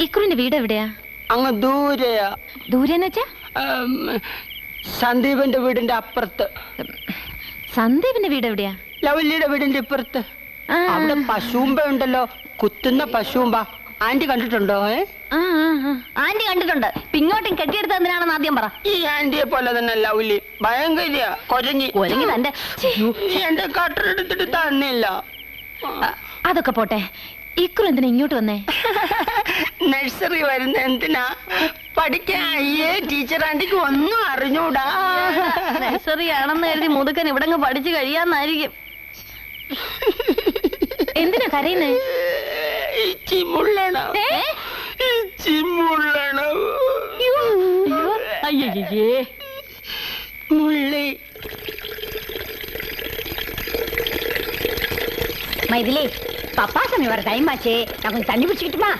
ഇക്കുറിന്റെ വീട് എവിടെയാ? അങ്ങ് ദൂരെയാ. ദൂരെന്ന് വെച്ചാ? ഉം, സന്ദീപന്റെ വീടിന്റെ അപ്പുറത്ത്. സന്ദീപിന്റെ വീട് എവിടെയാ? ലവല്ലിയുടെ വീടിന്റെ ഇപ്പുറത്ത്. ആ, അവിടെ പശുമ്പ ഉണ്ടല്ലോ. കുത്തുന്ന പശുമ്പ ആന്റി കണ്ടിട്ടുണ്ടോ? ഏ? ആ, ആ, ആ. ആന്റി കണ്ടിട്ടുണ്ട്. പിങ്ങോട്ടും കെട്ടിയെടുത്ത് എന്തിനാണെന്ന് ആദ്യം പറ. ഈ ആന്റിയെ പോലെ തന്നെ ലവ്ലി. ഭയങ്കര കൊരഞ്ഞി ഒരങ്ങി തന്റെ ഈ എന്റെ കട്ടറെടുത്തിട്ട് തന്നില്ല. അതൊക്കെ പോട്ടെ. ഇക്കുറു എന്തിനാ ഇങ്ങോട്ട് വന്നേ? നഴ്സറി വരുന്ന എന്തിനാ? പഠിക്കാൻ അയ്യേ ടീച്ചർ ആന്റിക്ക് ഒന്നും അറിഞ്ഞൂടാ. നഴ്സറി ആണെന്ന് കരുതി മുതുക്കൻ ഇവിടെ പഠിച്ചു കഴിയാന്നായിരിക്കും. എന്തിനാ കരയുന്നേ? ചിമുള്ളണം ചിമുള്ളണം അയ്യേ. മുള്ളി. മൈതിലേ பப்பா சாமி வர டைம் ஆச்சு நான் கொஞ்சம் தண்ணி பிடிச்சிக்கிட்டுமா